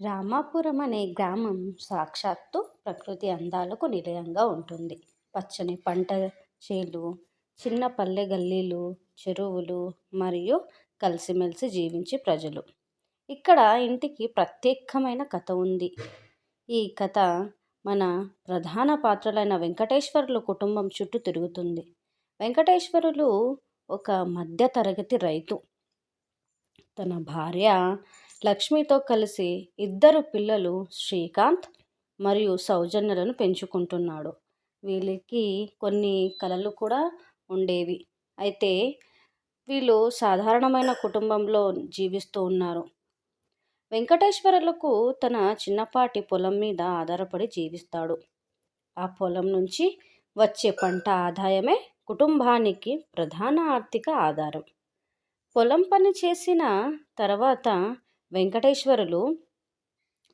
రామాపురం అనే గ్రామం సాక్షాత్తు ప్రకృతి అందాలకు నిలయంగా ఉంటుంది. పచ్చని పంట చేలు చిన్న పల్లె గల్లీలు చెరువులు మరియు కలిసిమెలిసి జీవించే ప్రజలు. ఇక్కడ ఇంటికి ప్రత్యేకమైన కథ ఉంది. ఈ కథ మన ప్రధాన పాత్రలైన వెంకటేశ్వరులు కుటుంబం చుట్టూ తిరుగుతుంది. వెంకటేశ్వరులు ఒక మధ్యతరగతి రైతు. తన భార్య లక్ష్మితో కలిసి ఇద్దరు పిల్లలు శ్రీకాంత్ మరియు సౌజన్యలను పెంచుకుంటున్నాడు. వీళ్ళకి కొన్ని కళలు కూడా ఉండేవి. అయితే వీళ్ళు సాధారణమైన కుటుంబంలో జీవిస్తూ ఉన్నారు. వెంకటేశ్వరులకు తన చిన్నపాటి పొలం మీద ఆధారపడి జీవిస్తాడు. ఆ పొలం నుంచి వచ్చే పంట ఆదాయమే కుటుంబానికి ప్రధాన ఆర్థిక ఆధారం. పొలం పని చేసిన తర్వాత వెంకటేశ్వరులు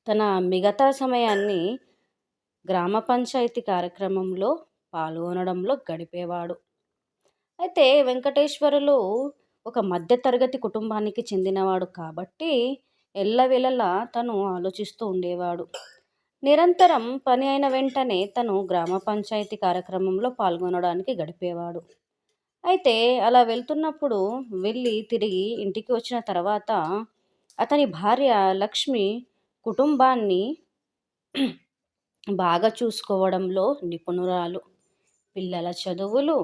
తన మిగతా సమయాన్ని గ్రామ పంచాయతీ కార్యక్రమంలో పాల్గొనడంలో గడిపేవాడు. అయితే వెంకటేశ్వరులు ఒక మధ్యతరగతి కుటుంబానికి చెందినవాడు కాబట్టి ఎల్లవేళలా తను ఆలోచిస్తూ ఉండేవాడు. నిరంతరం పని అయిన వెంటనే తను గ్రామ పంచాయతీ కార్యక్రమంలో పాల్గొనడానికి గడిపేవాడు. అయితే అలా వెళ్తున్నప్పుడు వెళ్ళి తిరిగి ఇంటికి వచ్చిన తర్వాత అతని భార్య లక్ష్మి కుటుంబాన్ని బాగా చూసుకోవడంలో నిపుణురాలు. పిల్లల చదువులు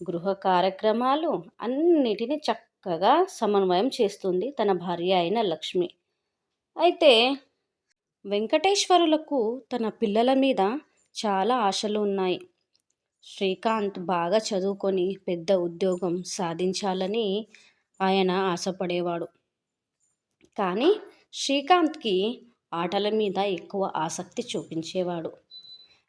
గృహ కార్యక్రమాలు అన్నిటినీ చక్కగా సమన్వయం చేస్తుంది తన భార్య అయిన లక్ష్మి. అయితే వెంకటేశ్వరులకు తన పిల్లల మీద చాలా ఆశలు ఉన్నాయి. శ్రీకాంత్ బాగా చదువుకొని పెద్ద ఉద్యోగం సాధించాలని ఆయన ఆశపడేవాడు. కానీ శ్రీకాంత్కి ఆటల మీద ఎక్కువ ఆసక్తి చూపించేవాడు.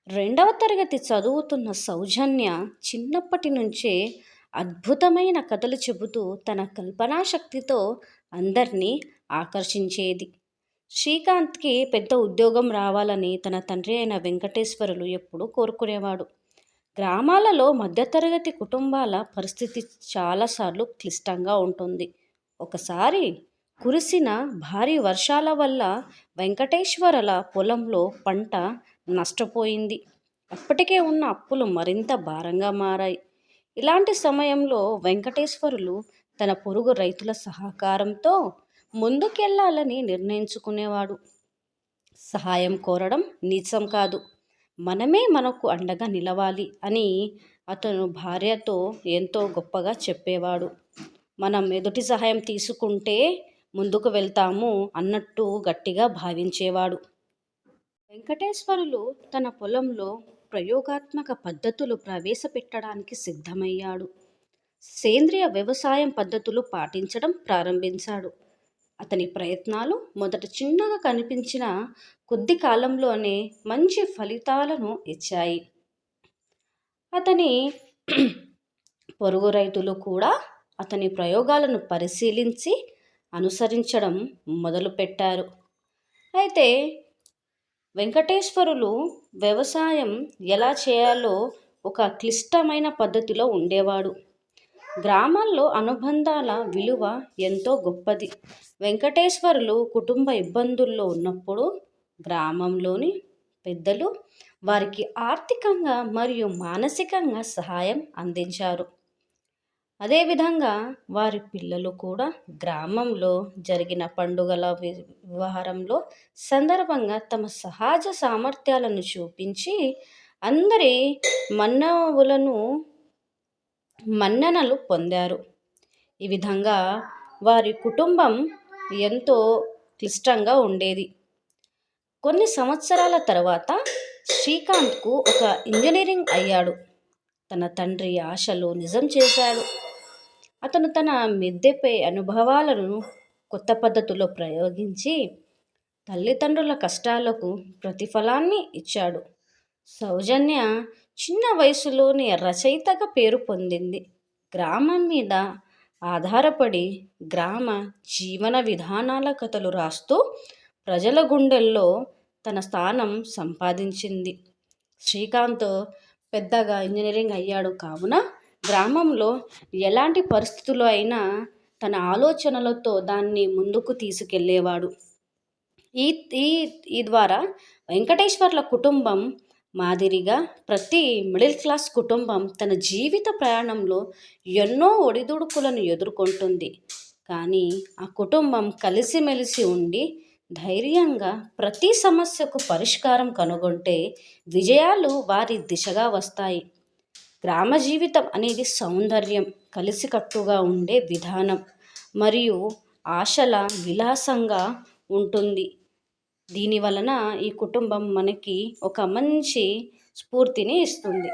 రెండవ తరగతి చదువుతున్న సౌజన్య చిన్నప్పటి నుంచే అద్భుతమైన కథలు చెబుతూ తన కల్పనా శక్తితో అందరినీ ఆకర్షించేది. శ్రీకాంత్కి పెద్ద ఉద్యోగం రావాలని తన తండ్రి అయిన వెంకటేశ్వరులు ఎప్పుడూ కోరుకునేవాడు. గ్రామాలలో మధ్యతరగతి కుటుంబాల పరిస్థితి చాలాసార్లు క్లిష్టంగా ఉంటుంది. ఒకసారి కురిసిన భారీ వర్షాల వల్ల వెంకటేశ్వరల పొలంలో పంట నష్టపోయింది. అప్పటికే ఉన్న అప్పులు మరింత భారంగా మారాయి. ఇలాంటి సమయంలో వెంకటేశ్వరులు తన పొరుగు రైతుల సహకారంతో ముందుకెళ్ళాలని నిర్ణయించుకునేవాడు. సహాయం కోరడం నీచం కాదు. మనమే మనకు అండగా నిలవాలి అని అతను భార్యతో ఎంతో గొప్పగా చెప్పేవాడు. మనం ఎదుటి సహాయం తీసుకుంటే ముందుకు వెళ్తాము అన్నట్టు గట్టిగా భావించేవాడు. వెంకటేశ్వరులు తన పొలంలో ప్రయోగాత్మక పద్ధతులు ప్రవేశపెట్టడానికి సిద్ధమయ్యాడు. సేంద్రియ వ్యవసాయం పద్ధతులు పాటించడం ప్రారంభించాడు. అతని ప్రయత్నాలు మొదట చిన్నగా కనిపించిన కొద్ది కాలంలోనే మంచి ఫలితాలను ఇచ్చాయి. అతని పొరుగు రైతులు కూడా అతని ప్రయోగాలను పరిశీలించి అనుసరించడం మొదలుపెట్టారు. అయితే వెంకటేశ్వరులు వ్యవసాయం ఎలా చేయాలో ఒక క్లిష్టమైన పద్ధతిలో ఉండేవాడు. గ్రామాల్లో అనుబంధాల విలువ ఎంతో గొప్పది. వెంకటేశ్వరులు కుటుంబ ఇబ్బందుల్లో ఉన్నప్పుడు గ్రామంలోని పెద్దలు వారికి ఆర్థికంగా మరియు మానసికంగా సహాయం అందించారు. అదేవిధంగా వారి పిల్లలు కూడా గ్రామంలో జరిగిన పండుగల వ్యవహారంలో సందర్భంగా తమ సహజ సామర్థ్యాలను చూపించి అందరి మన్నవులను మన్ననలు పొందారు. ఈ విధంగా వారి కుటుంబం ఎంతో క్లిష్టంగా ఉండేది. కొన్ని సంవత్సరాల తర్వాత శ్రీకాంత్కు ఒక ఇంజనీరింగ్ అయ్యాడు. తన తండ్రి ఆశలు నిజం చేశాడు. అతను తన మిద్దెపై అనుభవాలను కొత్త పద్ధతిలో ప్రయోగించి తల్లిదండ్రుల కష్టాలకు ప్రతిఫలాన్ని ఇచ్చాడు. సౌజన్య చిన్న వయసులోనే రచయితగా పేరు పొందింది. గ్రామం మీద ఆధారపడి గ్రామ జీవన విధానాల కథలు రాస్తూ ప్రజల గుండెల్లో తన స్థానం సంపాదించింది. శ్రీకాంత్ పెద్దగా ఇంజనీరింగ్ అయ్యాడు కావున గ్రామంలో ఎలాంటి పరిస్థితుల్లో అయినా తన ఆలోచనలతో దాన్ని ముందుకు తీసుకెళ్ళేవాడు ఈ ఈ ఈ ద్వారా వెంకటేశ్వర్ల కుటుంబం మాదిరిగా ప్రతి మిడిల్ క్లాస్ కుటుంబం తన జీవిత ప్రయాణంలో ఎన్నో ఒడిదుడుకులను ఎదుర్కొంటుంది. కానీ ఆ కుటుంబం కలిసిమెలిసి ఉండి ధైర్యంగా ప్రతి సమస్యకు పరిష్కారం కనుగొంటే విజయాలు వారి దిశగా వస్తాయి. గ్రామ జీవితం అనేది సౌందర్యం కలిసికట్టుగా ఉండే విధానం మరియు ఆశల విలాసంగా ఉంటుంది. దీని వలన ఈ కుటుంబం మనకి ఒక మంచి స్ఫూర్తిని ఇస్తుంది.